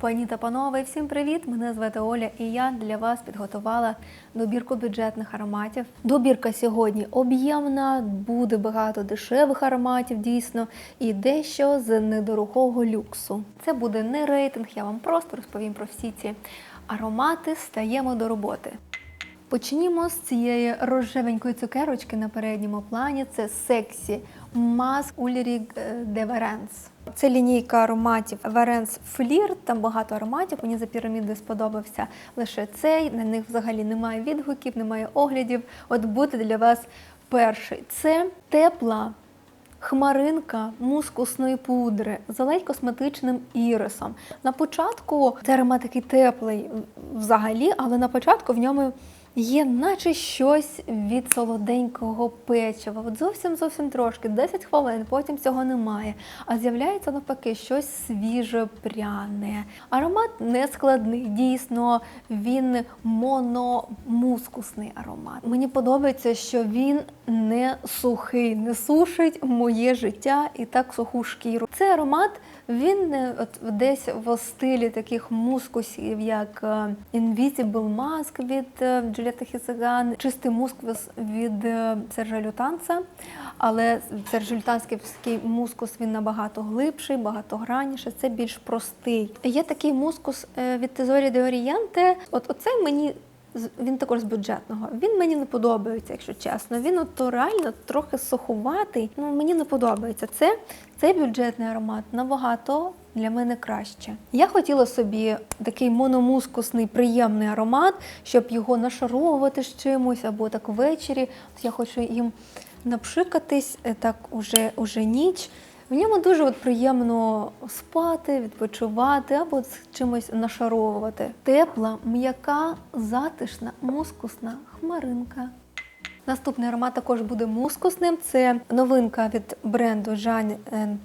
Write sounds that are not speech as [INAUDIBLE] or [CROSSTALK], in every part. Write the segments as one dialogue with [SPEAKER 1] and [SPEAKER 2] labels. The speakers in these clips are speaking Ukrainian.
[SPEAKER 1] Пані та панове, всім привіт! Мене звати Оля, і я для вас підготувала добірку бюджетних ароматів. Добірка сьогодні об'ємна, буде багато дешевих ароматів, дійсно, і дещо з недорогого люксу. Це буде не рейтинг, я вам просто розповім про всі ці аромати. Стаємо до роботи. Почнімо з цієї рожевенької цукерочки на передньому плані. Це сексі Маск Ульрік де Варенс. Це лінійка ароматів Варенс Флір. Там багато ароматів. Мені за піраміди сподобався лише цей. На них взагалі немає відгуків, немає оглядів. От буде для вас перший. Це тепла хмаринка мускусної пудри з ледь косметичним ірисом. На початку цей аромат такий теплий взагалі, але на початку в ньому є наче щось від солоденького печива. От зовсім зовсім трошки, 10 хвилин, потім цього немає. А з'являється навпаки щось свіже, пряне. Аромат не складний, дійсно, він мономускусний аромат. Мені подобається, що він не сухий, не сушить моє життя і так суху шкіру. Цей аромат він е, от десь в стилі таких мускусів, як е, Invisible Mask від е, Джуліета чистий мускус від Сержа Лютанца. Але сержультанський мускус він набагато глибший, багатогранніший, це більш простий. Є такий мускус від Тезорі де Орієнте. От оцей мені він також з бюджетного. Він мені не подобається, якщо чесно. Він от реально трохи суховатий. Ну мені не подобається. Це цей бюджетний аромат набагато для мене краще. Я хотіла собі такий мономускусний приємний аромат, щоб його нашаровувати з чимось або так ввечері. Я хочу їм напшикатись е, так уже, уже ніч. В ньому дуже от приємно спати, відпочивати або чимось нашаровувати. Тепла, м'яка, затишна, мускусна хмаринка. Наступний аромат також буде мускусним. Це новинка від бренду Jean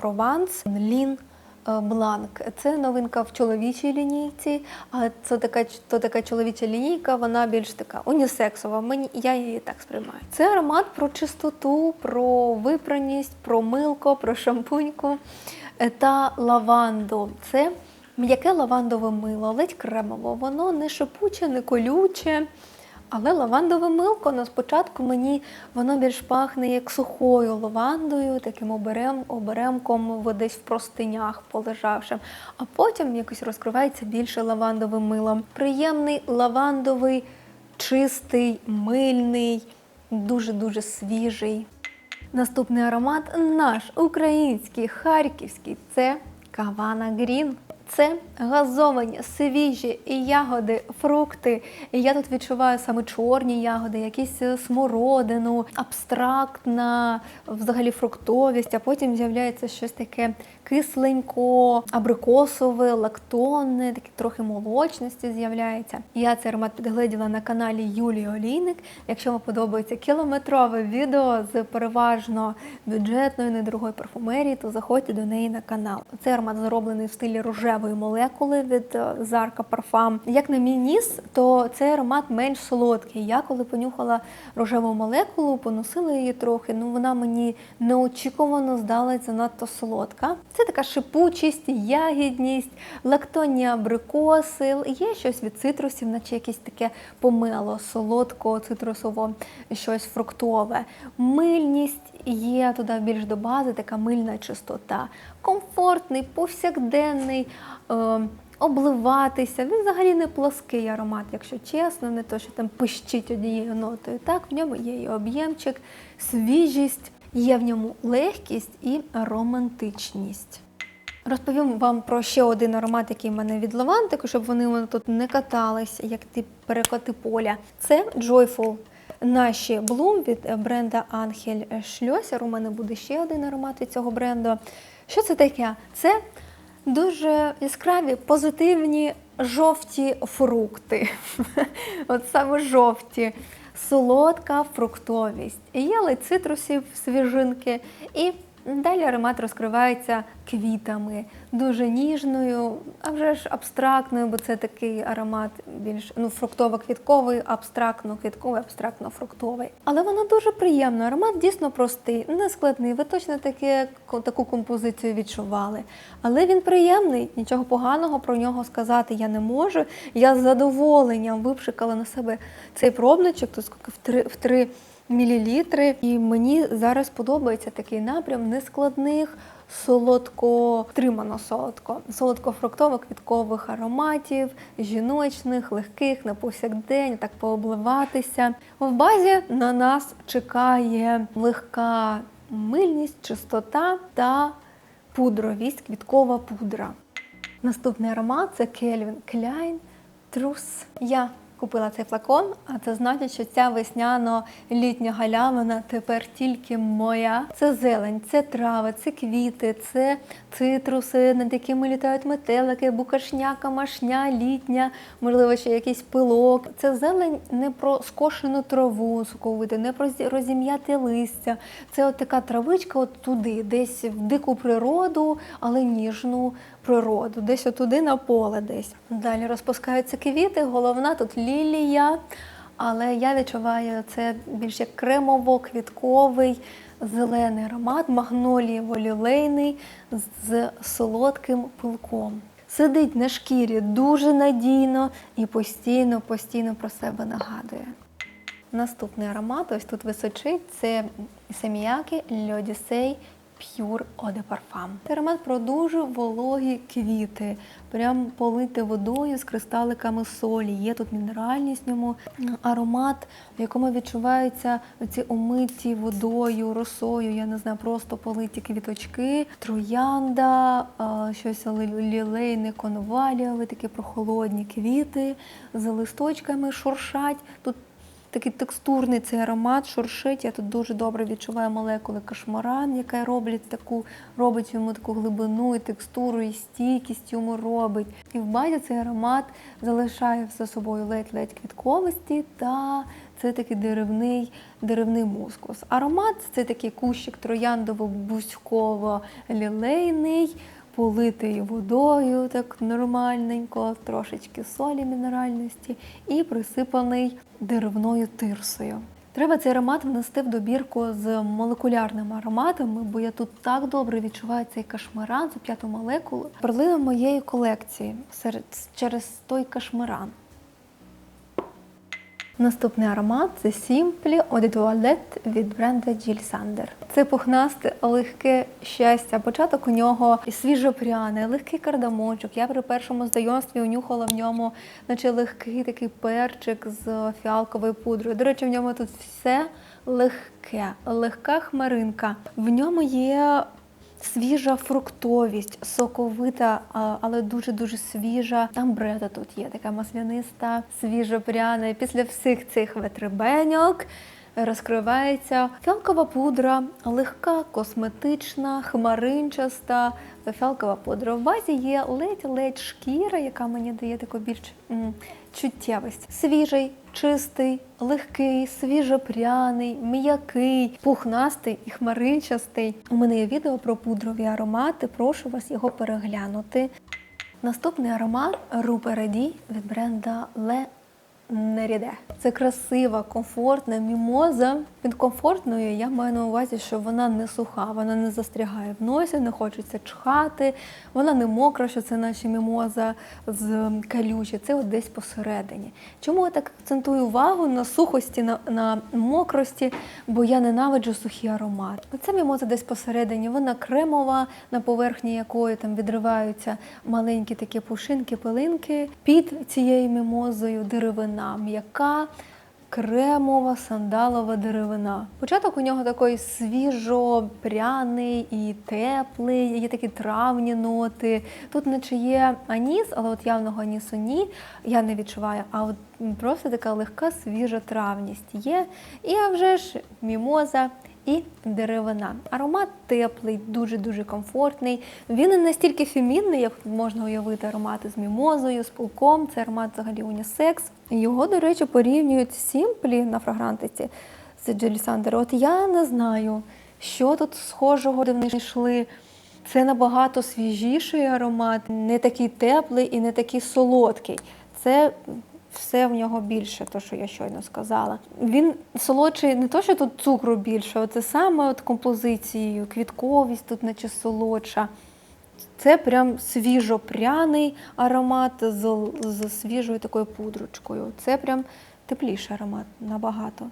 [SPEAKER 1] Provence Lean Blanc. Це новинка в чоловічій лінійці, але це така, то така чоловіча лінійка, вона більш така унісексова. Мені я її так сприймаю. Це аромат про чистоту, про випраність, про милко, про шампуньку е, та лаванду. Це м'яке лавандове мило, ледь кремово. Воно не шипуче, не колюче. Але лавандове милко на спочатку мені воно більш пахне як сухою лавандою, таким оберем, оберемком десь в простинях полежавшим. А потім якось розкривається більше лавандовим милом. Приємний лавандовий, чистий, мильний, дуже-дуже свіжий. Наступний аромат наш український, харківський це Кавана Грін. Це газовані, свіжі ягоди, фрукти. Я тут відчуваю саме чорні ягоди, якісь е, смородину, абстрактна взагалі фруктовість, а потім з'являється щось таке кисленько, абрикосове, лактонне, таке трохи молочності з'являється. Я цей аромат підгледіла на каналі Юлії Олійник. Якщо вам подобається кілометрове відео з переважно бюджетної, недорогої парфумерії, то заходьте до неї на канал. Цей аромат зроблений в стилі рожевої молекули від е, Зарка Парфам. Як на мій ніс, то цей аромат менш солодкий. Я коли понюхала рожеву молекулу, поносила її трохи. Ну вона мені неочікувано здалась занадто солодка. Це така шипучість, ягідність, лактонні абрикоси. Є щось від цитрусів, наче якесь таке помело, солодко, цитрусово, щось фруктове. Мильність є туди більш до бази, така мильна чистота. Комфортний, повсякденний. Е- Обливатися, він взагалі не плоский аромат, якщо чесно, не то, що там пищить однією нотою. Так, в ньому є і об'ємчик, свіжість, є в ньому легкість і романтичність. Розповім вам про ще один аромат, який в мене від Лавантику, щоб вони тут не каталися, як ті перекоти поля. Це Joyful. Наші Bloom від бренда Angel Schlösser. У мене буде ще один аромат від цього бренду. Що це таке? Це дуже яскраві, позитивні жовті фрукти. [LAUGHS] От саме жовті. Солодка фруктовість. Є ли цитрусів свіжинки і Далі аромат розкривається квітами, дуже ніжною, а вже ж абстрактною, бо це такий аромат більш ну, фруктово-квітковий, абстрактно-квітковий, абстрактно-фруктовий. Але воно дуже приємно. Аромат дійсно простий, не складний. Ви точно таке, таку композицію відчували. Але він приємний, нічого поганого про нього сказати я не можу. Я з задоволенням випшикала на себе цей пробничок, то скільки в три в три мілілітри. І мені зараз подобається такий напрям нескладних, солодко, тримано солодко, солодко-фруктово-квіткових ароматів, жіночних, легких на повсякдень, так пообливатися. В базі на нас чекає легка мильність, чистота та пудровість, квіткова пудра. Наступний аромат це Кельвін Кляйн Трус. Я купила цей флакон, а це значить, що ця весняно-літня галявина тепер тільки моя. Це зелень, це трави, це квіти, це цитруси, над якими літають метелики, букашня, камашня, літня, можливо, ще якийсь пилок. Це зелень не про скошену траву соковити, не про зі- розім'яте листя. Це от така травичка, от туди, десь в дику природу, але ніжну природу, десь отуди на поле десь. Далі розпускаються квіти, головна тут лілія. Але я відчуваю це більш як кремово-квітковий зелений аромат, магнолієво-лілейний з солодким пилком. Сидить на шкірі дуже надійно і постійно, постійно про себе нагадує. Наступний аромат, ось тут височить, це семіяки Льодісей Pure Eau de Parfum. Це аромат про дуже вологі квіти, прям полити водою з кристаликами солі. Є тут мінеральність в ньому, аромат, в якому відчуваються ці омиті водою, росою, я не знаю, просто политі квіточки, троянда, щось лілейне, конваліове, такі прохолодні квіти з листочками шуршать. Тут Такий текстурний цей аромат шуршить. Я тут дуже добре відчуваю молекули кашмаран, яка роблять таку, робить йому таку глибину і текстуру, і стійкість йому робить. І в базі цей аромат залишає за собою ледь-ледь квітковості та це такий деревний, деревний мускус. Аромат це такий кущик трояндово-бузьково-лілейний, политий водою, так нормальненько, трошечки солі мінеральності і присипаний деревною тирсою. Треба цей аромат внести в добірку з молекулярними ароматами, бо я тут так добре відчуваю цей кашмаран, цю п'яту молекулу. Перлина моєї колекції через той кашмаран. Наступний аромат це Simply Eau de Toilette від бренда Jill Sander. Це пухнасте, легке щастя. Початок у нього свіжопряне, легкий кардамончик. Я при першому знайомстві унюхала в ньому, наче легкий такий перчик з фіалковою пудрою. До речі, в ньому тут все легке, легка хмаринка. В ньому є свіжа фруктовість, соковита, але дуже-дуже свіжа. Амбрета тут є, така масляниста, свіжопряна. пряна після всіх цих витребеньок розкривається фіалкова пудра, легка, косметична, хмаринчаста. Фіалкова пудра. В базі є ледь-ледь шкіра, яка мені дає таку більш м, чуттєвість. Свіжий, чистий, легкий, свіжопряний, м'який, пухнастий і хмаринчастий. У мене є відео про пудрові аромати. Прошу вас його переглянути. Наступний аромат Рупереді від бренда Le Neride. Це красива, комфортна мімоза. Під комфортною я маю на увазі, що вона не суха, вона не застрягає в носі, не хочеться чхати, вона не мокра, що це наче мімоза з калючі. Це от десь посередині. Чому я так акцентую увагу на сухості, на, на мокрості? Бо я ненавиджу сухі аромати. Оця мімоза десь посередині, вона кремова, на поверхні якої там відриваються маленькі такі пушинки, пилинки. Під цією мімозою деревина м'яка. Кремова сандалова деревина. Початок у нього такий свіжо-пряний і теплий, є такі травні ноти. Тут наче є аніс, але от явного анісу ні, я не відчуваю. А от просто така легка свіжа травність є. І а вже ж мімоза і деревина. Аромат теплий, дуже-дуже комфортний. Він не настільки фемінний, як можна уявити аромати з мімозою, з пулком. Це аромат взагалі унісекс. Його, до речі, порівнюють Сімплі на фрагрантиці з Джелі Сандер. От я не знаю, що тут схожого де вони йшли. Це набагато свіжіший аромат, не такий теплий і не такий солодкий. Це все в нього більше, то що я щойно сказала. Він солодший не то, що тут цукру більше, це саме от композицією, квітковість тут наче солодша. Це прям свіжопряний аромат з, з свіжою такою пудрочкою. Це прям тепліший аромат набагато.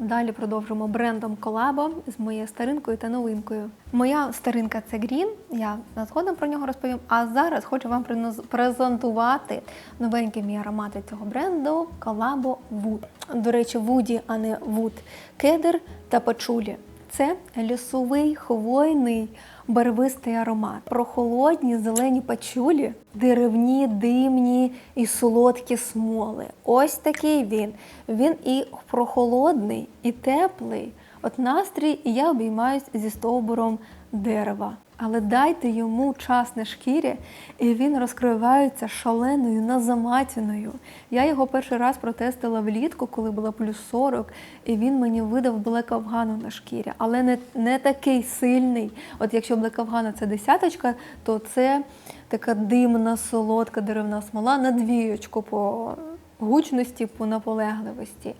[SPEAKER 1] Далі продовжимо брендом колабо з моєю старинкою та новинкою. Моя старинка це Грін, я згодом про нього розповім. А зараз хочу вам презентувати новенький мій аромат цього бренду Колабо Wood. До речі, Вуді, а не Wood. Кедр та пачулі. Це лісовий хвойний барвистий аромат. Прохолодні зелені пачулі, деревні, димні і солодкі смоли. Ось такий він. Він і прохолодний, і теплий. От настрій і я обіймаюсь зі стовбуром дерева. Але дайте йому час на шкірі, і він розкривається шаленою назаматіною. Я його перший раз протестила влітку, коли було плюс 40, і він мені видав блек афгану на шкірі, але не, не такий сильний. От якщо блек афгану це десяточка, то це така димна, солодка деревна смола на двієчку по гучності, по наполегливості.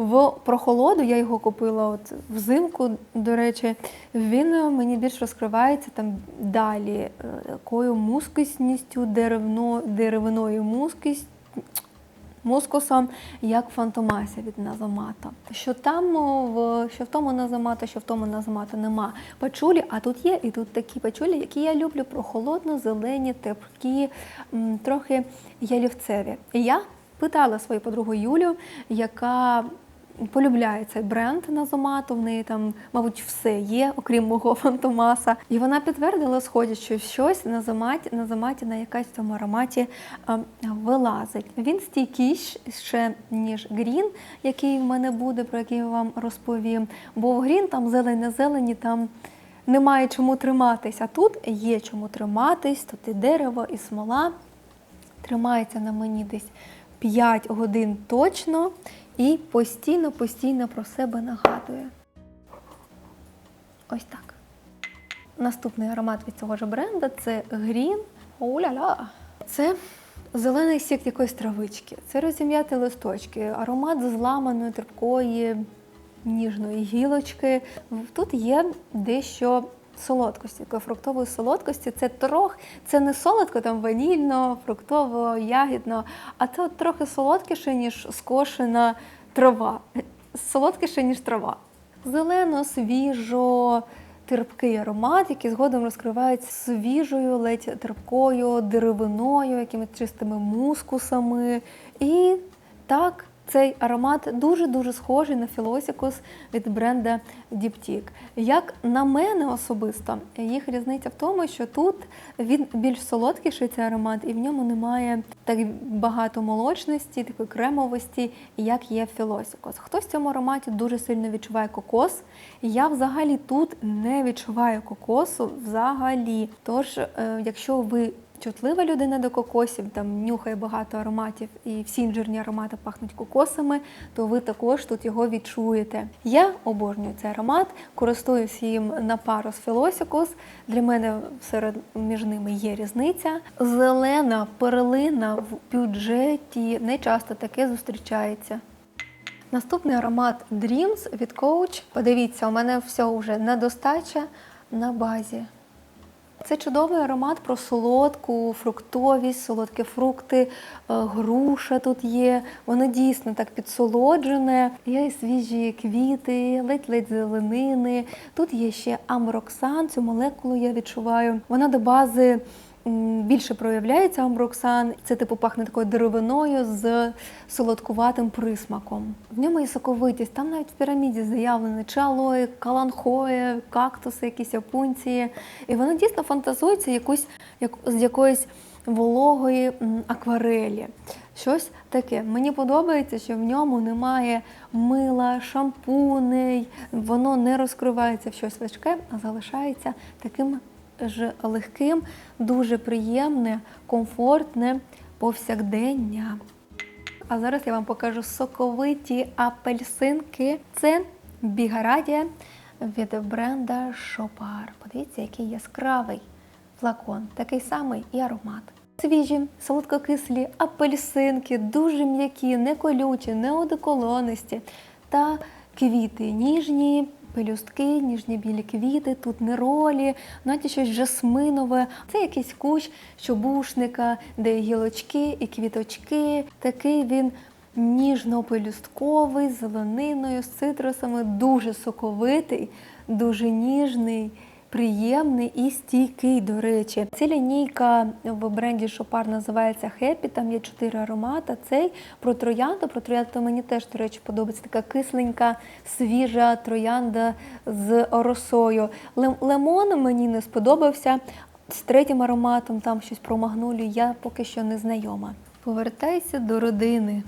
[SPEAKER 1] В прохолоду я його купила от взимку, до речі, він е, мені більш розкривається там далі е, такою мускусністю, деревно, деревиною мускість, мускусом, як фантомася від Назамата. Що там в що в тому Назамата, що в тому Назамата нема пачулі, а тут є і тут такі пачулі, які я люблю прохолодно, зелені, тепкі, трохи ялівцеві. І я питала свою подругу Юлю, яка полюбляє цей бренд Назомату. В неї там, мабуть, все є, окрім мого [LAUGHS] фантомаса. І вона підтвердила, сходять, що щось на заматі, на заматі на якась цьому ароматі а, вилазить. Він стійкіше, ніж грін, який в мене буде, про який я вам розповім. Бо в грін там зелень на зелені, там немає чому триматись. А тут є чому триматись, тут і дерево, і смола. Тримається на мені десь 5 годин точно і постійно-постійно про себе нагадує. Ось так. Наступний аромат від цього ж бренда це Green Оу-ля-ля. Це зелений сік якоїсь травички. Це розім'яти листочки, аромат зламаної, терпкої, ніжної гілочки. Тут є дещо солодкості, такої фруктової солодкості. Це трох, це не солодко, там ванільно, фруктово, ягідно, а це от трохи солодкіше, ніж скошена трава. Солодкіше, ніж трава. Зелено, свіжо, терпкий аромат, який згодом розкривається свіжою, ледь терпкою деревиною, якимись чистими мускусами. І так, цей аромат дуже-дуже схожий на філосікус від бренда Diptyque. Як на мене особисто, їх різниця в тому, що тут він більш солодкіший цей аромат, і в ньому немає так багато молочності, такої кремовості, як є філосікус. Хтось в цьому ароматі дуже сильно відчуває кокос. Я взагалі тут не відчуваю кокосу взагалі. Тож, е, якщо ви чутлива людина до кокосів, там нюхає багато ароматів, і всі інжирні аромати пахнуть кокосами, то ви також тут його відчуєте. Я обожнюю цей аромат, користуюсь їм на пару з Філосікус. Для мене серед між ними є різниця. Зелена перлина в бюджеті не часто таке зустрічається. Наступний аромат Dreams від Coach. Подивіться, у мене всього вже недостача на базі. Це чудовий аромат про солодку, фруктовість, солодкі фрукти, е, груша тут є. Воно дійсно так підсолоджене. Є свіжі квіти, ледь-ледь зеленини. Тут є ще амроксан, цю молекулу я відчуваю. Вона до бази більше проявляється амброксан. Це типу пахне такою деревиною з солодкуватим присмаком. В ньому є соковитість. Там навіть в піраміді заявлені чалої, каланхоє, кактуси, якісь опунції. І воно дійсно фантазується якусь, як, з якоїсь вологої акварелі. Щось таке. Мені подобається, що в ньому немає мила, шампуней, воно не розкривається в щось важке, а залишається таким ж легким, дуже приємне, комфортне повсякдення. А зараз я вам покажу соковиті апельсинки. Це бігарадія від бренда Шопар. Подивіться, який яскравий флакон, такий самий і аромат. Свіжі, солодкокислі апельсинки, дуже м'які, не колючі, не одеколонисті та квіти ніжні. Пелюстки, ніжні білі квіти, тут неролі, навіть щось жасминове. Це якийсь кущ чобушника, де гілочки і квіточки. Такий він ніжно-пелюстковий, з зелениною, з цитрусами, дуже соковитий, дуже ніжний, приємний і стійкий, до речі. Ця лінійка в бренді Шопар називається Happy, там є чотири аромати. Цей про троянду. Про троянду мені теж, до речі, подобається така кисленька, свіжа троянда з росою. Лемон мені не сподобався. З третім ароматом, там щось про магнолію, я поки що не знайома. Повертайся до родини.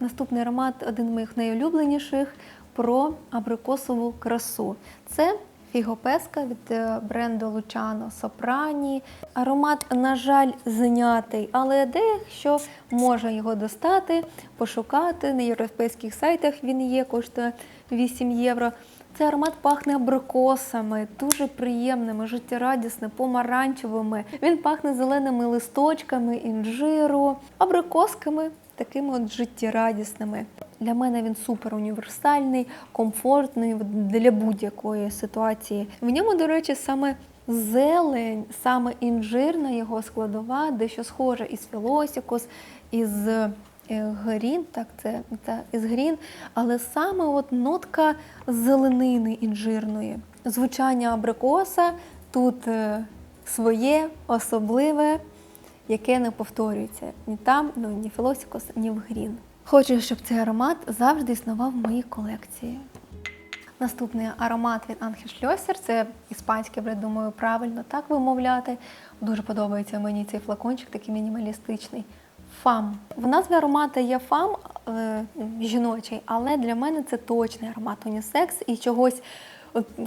[SPEAKER 1] Наступний аромат один з моїх найулюбленіших про абрикосову красу. Це фігопеска від е, бренду Luciano Soprani. Аромат, на жаль, знятий, але дещо може його достати, пошукати. На європейських сайтах він є, коштує 8 євро. Цей аромат пахне абрикосами, дуже приємними, життєрадісними, помаранчевими. Він пахне зеленими листочками, інжиру, абрикосками, такими от життєрадісними. Для мене він супер універсальний, комфортний для будь-якої ситуації. В ньому, до речі, саме зелень, саме інжирна його складова, дещо схожа із філосікус, із е, грін, так це, це із грін, але саме от нотка зеленини інжирної. Звучання абрикоса тут е, своє, особливе, яке не повторюється ні там, ну, ні філосікус, ні в грін. Хочу, щоб цей аромат завжди існував в моїй колекції. Наступний аромат від Шльосер. Це іспанський бренд, думаю, правильно так вимовляти. Дуже подобається мені цей флакончик, такий мінімалістичний. Фам. В назві аромата є фам е, жіночий, але для мене це точний аромат унісекс і чогось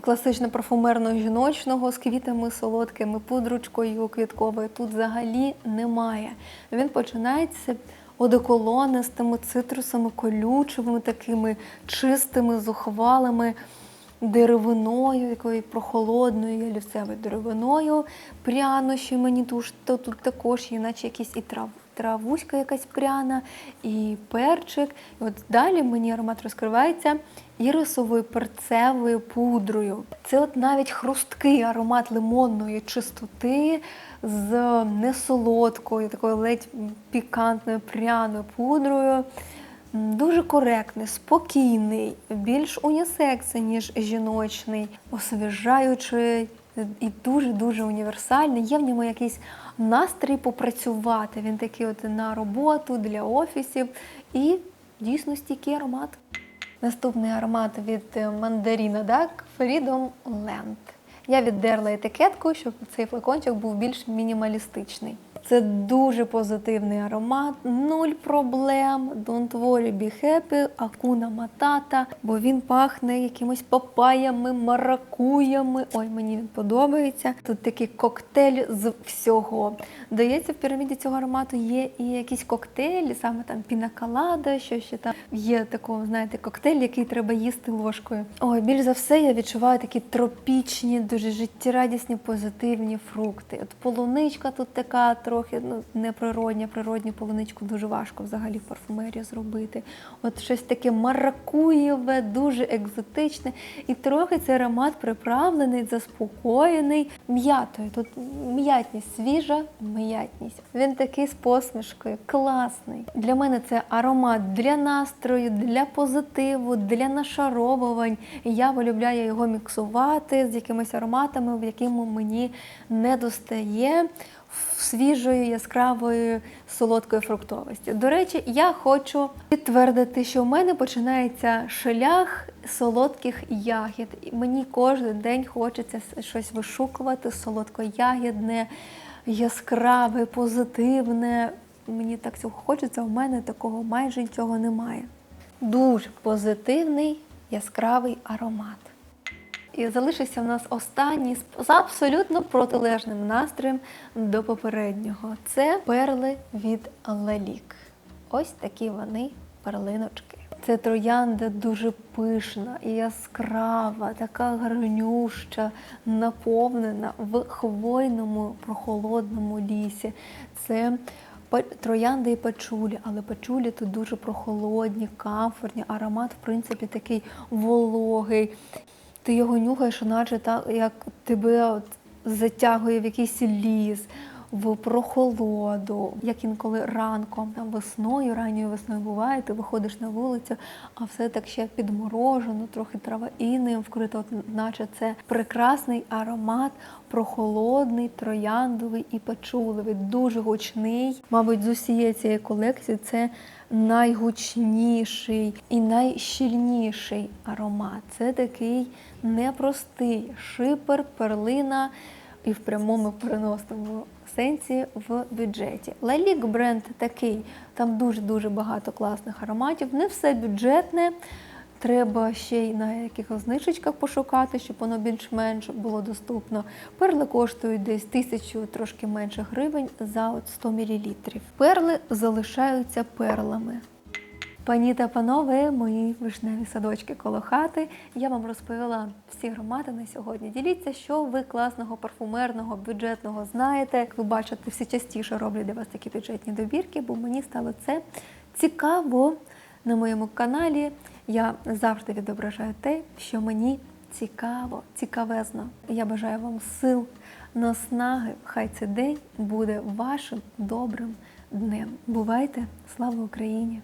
[SPEAKER 1] класично парфумерного жіночного з квітами солодкими, пудручкою квітковою тут взагалі немає. Він починається одеколонистими цитрусами, колючими, такими чистими, зухвалими деревиною, якою прохолодною, ялівцевою деревиною, прянощі мені туж, то тут також є, наче якісь і трав. Травуська якась пряна, і перчик. І от далі мені аромат розкривається ірисовою перцевою пудрою. Це от навіть хрусткий аромат лимонної чистоти з несолодкою, такою ледь пікантною пряною пудрою. Дуже коректний, спокійний, більш унісексий, ніж жіночний, освіжаючий і дуже-дуже універсальний. Є в ньому якийсь настрій попрацювати. Він такий от на роботу, для офісів і дійсно стійкий аромат. Наступний аромат від е, мандаріна так? Freedom Land. Я віддерла етикетку, щоб цей флакончик був більш мінімалістичний. Це дуже позитивний аромат, нуль проблем. Don't worry, be happy, акуна матата, бо він пахне якимось папаями, маракуями. Ой, мені він подобається. Тут такий коктейль з всього. Здається, в піраміді цього аромату є і якісь коктейлі, саме там пінакалада, що ще там є такого, знаєте, коктейль, який треба їсти ложкою. Ой, більш за все я відчуваю такі тропічні, дуже життєрадісні, позитивні фрукти. От полуничка тут така трохи ну, неприродня, природню полуничку дуже важко взагалі в парфумерії зробити. От щось таке маракуєве, дуже екзотичне. І трохи цей аромат приправлений, заспокоєний м'ятою. Тут м'ятність, свіжа м'ятність. Він такий з посмішкою, класний. Для мене це аромат для настрою, для позитиву, для нашаровувань. Я полюбляю його міксувати з якимись ароматами, в якому мені не достає свіжої, яскравої, солодкої фруктовості. До речі, я хочу підтвердити, що в мене починається шлях солодких ягід. Мені кожен день хочеться щось вишукувати, солодкоягідне, яскраве, позитивне. Мені так цього хочеться, у мене такого майже нічого немає. Дуже позитивний, яскравий аромат. І залишився в нас останній з абсолютно протилежним настроєм до попереднього. Це перли від Лелік. Ось такі вони перлиночки. Це троянда дуже пишна і яскрава, така гарнюща, наповнена в хвойному прохолодному лісі. Це троянди і пачулі, але пачулі тут дуже прохолодні, комфортні. Аромат, в принципі, такий вологий. Ти його нюхаєш, наче так, як тебе от затягує в якийсь ліс, в прохолоду, як інколи ранком, весною, ранньою весною буває, ти виходиш на вулицю, а все так ще підморожено, трохи трава інею вкрита, от наче це прекрасний аромат, прохолодний, трояндовий і пачуливий, дуже гучний. Мабуть, з усієї цієї колекції це найгучніший і найщільніший аромат. Це такий непростий шипер, перлина і в прямому переносному сенсі в бюджеті. Лалік бренд такий, там дуже-дуже багато класних ароматів. Не все бюджетне. Треба ще й на якихось знижечках пошукати, щоб воно більш-менш було доступно. Перли коштують десь тисячу трошки менше гривень за от 100 мл. Перли залишаються перлами. Пані та панове, мої вишневі садочки коло хати. Я вам розповіла всі аромати на сьогодні. Діліться, що ви класного, парфумерного, бюджетного знаєте. Як ви бачите, всі частіше роблю для вас такі бюджетні добірки, бо мені стало це цікаво на моєму каналі. Я завжди відображаю те, що мені цікаво, цікавезно. Я бажаю вам сил, наснаги. Хай цей день буде вашим добрим днем. Бувайте! Слава Україні!